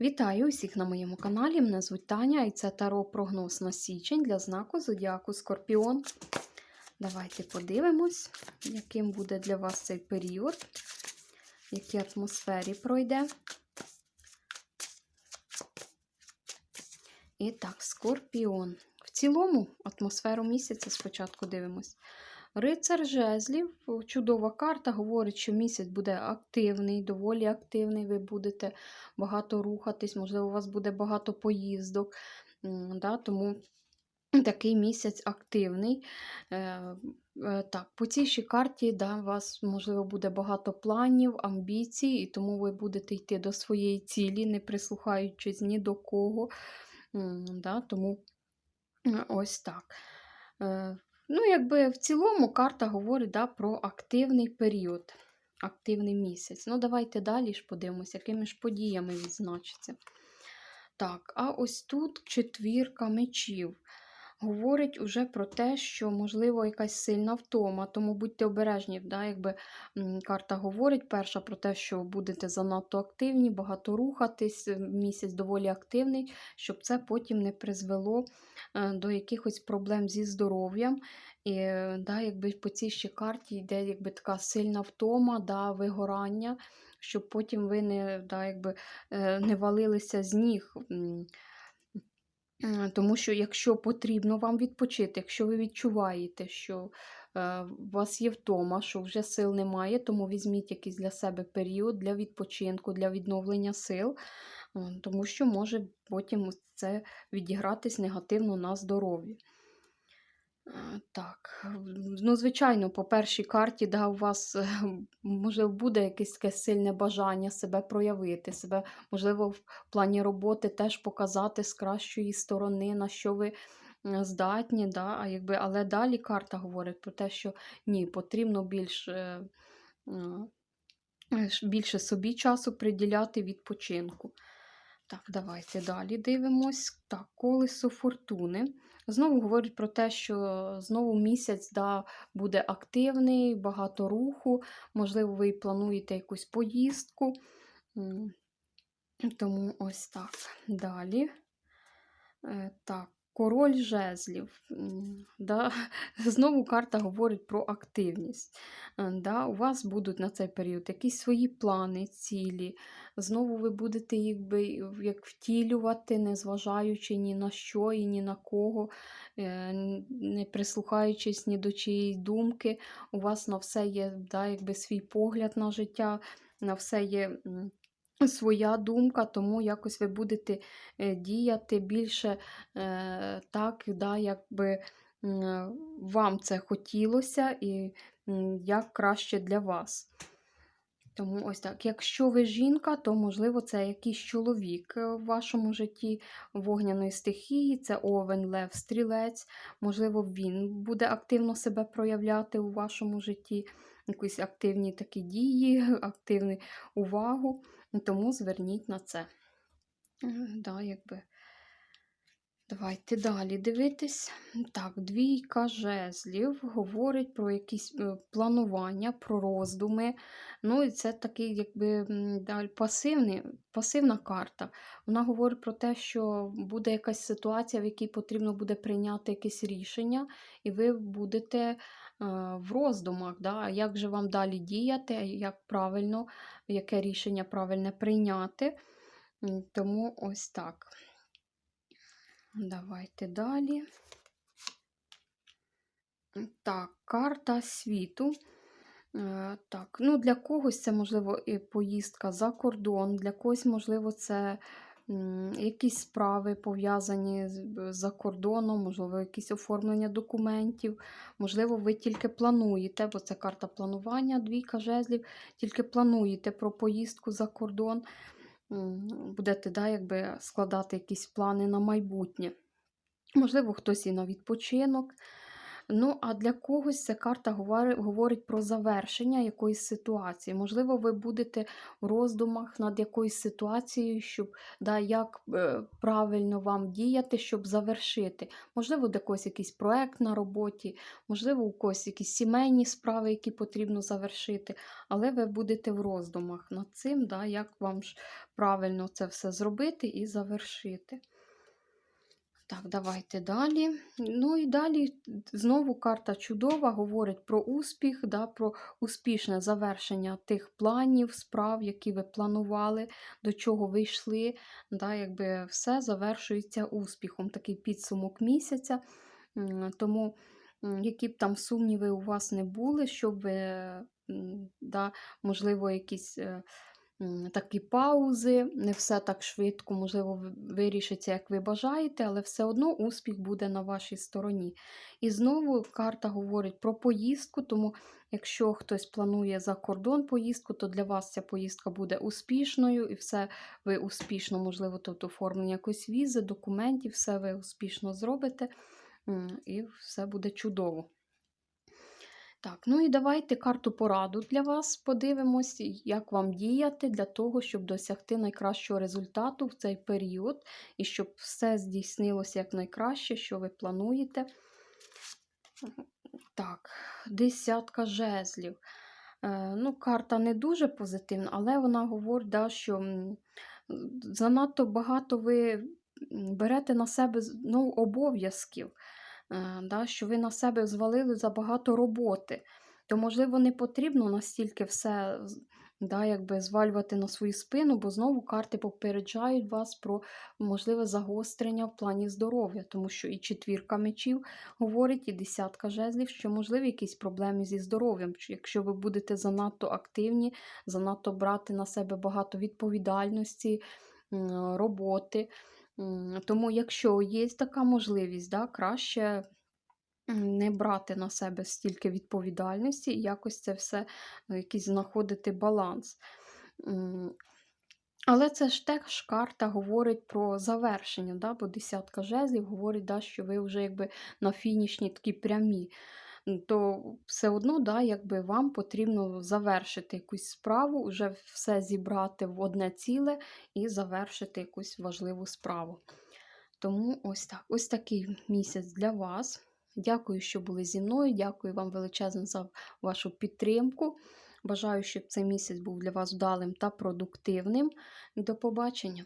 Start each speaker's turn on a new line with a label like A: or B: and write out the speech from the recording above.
A: Вітаю усіх на моєму каналі. Мене звуть Таня і це таро прогноз на січень для знаку Зодіаку Скорпіон. Давайте подивимось, яким буде для вас цей період, в якій атмосфері пройде. І так, Скорпіон. В цілому атмосферу місяця спочатку дивимось. Рицар жезлів, чудова карта, говорить, що місяць буде активний, доволі активний. Ви будете багато рухатись, можливо, у вас буде багато поїздок. Да, тому такий місяць активний. Е, е, Так, по цій ще карті да, у вас, можливо, буде багато планів, амбіцій, і тому ви будете йти до своєї цілі, не прислухаючись ні до кого. Да, тому е, ось так. Ну, якби в цілому карта говорить да, про активний період, активний місяць. Ну, давайте далі ж подивимося, якими ж подіями відзначиться. Так, а ось тут четвірка мечів. Говорить уже про те, що, можливо, якась сильна втома, тому будьте обережні. Да? Якби карта говорить перша про те, що будете занадто активні, багато рухатись, е, місяць доволі активний, щоб це потім не призвело е, до якихось проблем зі здоров'ям. І да, якби по цій ще карті йде якби така сильна втома, да, вигорання, щоб потім ви не, да, якби, е, не валилися з ніг. Е, Тому що якщо потрібно вам відпочити, якщо ви відчуваєте, що е, у вас є втома, що вже сил немає, тому візьміть якийсь для себе період для відпочинку, для відновлення сил, е, тому що може потім це відігратись негативно на здоров'ї. Е, Так, ну, звичайно, по першій карті, да, у вас е, може буде якесь таке сильне бажання себе проявити, себе, можливо, в плані роботи теж показати з кращої сторони, на що ви е, здатні. Да, а якби, але далі карта говорить про те, що ні, потрібно більш, е, е, більше собі часу приділяти відпочинку. Так, давайте далі дивимось. Так, колесо фортуни. Знову говорить про те, що знову місяць да, буде активний, багато руху, можливо, ви плануєте якусь поїздку. Тому ось так. Далі. Е, Так, король жезлів. Да. Знову карта говорить про активність. Е, Да. У вас будуть на цей період якісь свої плани, цілі. Знову ви будете якби, як втілювати, незважаючи ні на що і ні на кого, е, не прислухаючись ні до чиєї думки. У вас на все є да, якби свій погляд на життя, на все є. Своя думка, тому якось ви будете е, діяти більше е, так, да, якби вам це хотілося і як краще для вас. Тому ось так. Якщо ви жінка, то можливо це якийсь чоловік е, в вашому житті вогняної стихії, це овен, лев, стрілець. Можливо, він буде активно себе проявляти у вашому житті, якісь активні такі дії, активну увагу. Тому зверніть на це. Да, якби. Давайте далі дивитись. Так, двійка жезлів говорить про якісь е, планування, про роздуми. Ну, і це такий, якби пасивний, пасивна карта. Вона говорить про те, що буде якась ситуація, в якій потрібно буде прийняти якесь рішення, і ви будете е, в роздумах, да? як же вам далі діяти, як правильно, яке рішення правильне прийняти. Тому ось так. Давайте далі. Так, карта світу. Е, Так, ну для когось це, можливо, і поїздка за кордон, для когось, можливо, це якісь справи пов'язані за кордоном, можливо, якісь оформлення документів. Можливо, ви тільки плануєте, бо це карта планування, двійка жезлів, тільки плануєте про поїздку за кордон. Будете да, якби складати якісь плани на майбутнє. Можливо, хтось і на відпочинок. Ну, а для когось ця карта говори- говорить про завершення якоїсь ситуації. Можливо, ви будете в роздумах над якоюсь ситуацією, щоб да, як е, правильно вам діяти, щоб завершити. Можливо, для когось якийсь проект на роботі, можливо, у когось якісь сімейні справи, які потрібно завершити, але ви будете в роздумах над цим, да, як вам ж правильно це все зробити і завершити. Так, давайте далі. Ну і далі знову карта чудова говорить про успіх, да, про успішне завершення тих планів, справ, які ви планували, до чого ви йшли. Да, якби все завершується успіхом. Такий підсумок місяця. Тому, які б там сумніви у вас не були, щоб ви, да, можливо, якісь. Такі паузи, не все так швидко, можливо, вирішиться, як ви бажаєте, але все одно успіх буде на вашій стороні. І знову карта говорить про поїздку, тому якщо хтось планує за кордон поїздку, то для вас ця поїздка буде успішною, і все ви успішно, можливо, тут оформлення якоїсь візи, документів, все ви успішно зробите, і все буде чудово. Так, ну і давайте карту пораду для вас подивимось, як вам діяти для того, щоб досягти найкращого результату в цей період, і щоб все здійснилося якнайкраще, що ви плануєте. Так, десятка жезлів. Е, ну, карта не дуже позитивна, але вона говорить, да, що занадто багато ви берете на себе ну, обов'язків да, що ви на себе звалили забагато роботи, то, можливо, не потрібно настільки все да, якби звалювати на свою спину, бо знову карти попереджають вас про можливе загострення в плані здоров'я, тому що і четвірка мечів говорить, і десятка жезлів, що можливі якісь проблеми зі здоров'ям. Якщо ви будете занадто активні, занадто брати на себе багато відповідальності, роботи. Тому, якщо є така можливість, да, краще не брати на себе стільки відповідальності і якось це все е, якийсь знаходити баланс. Але це ж теж карта говорить про завершення, да, бо десятка жезлів говорить, да, що ви вже якби на фінішній такій прямі. То все одно, да, якби вам потрібно завершити якусь справу, вже все зібрати в одне ціле і завершити якусь важливу справу. Тому ось так. Ось такий місяць для вас. Дякую, що були зі мною. Дякую вам величезно за вашу підтримку. Бажаю, щоб цей місяць був для вас вдалим та продуктивним. До побачення!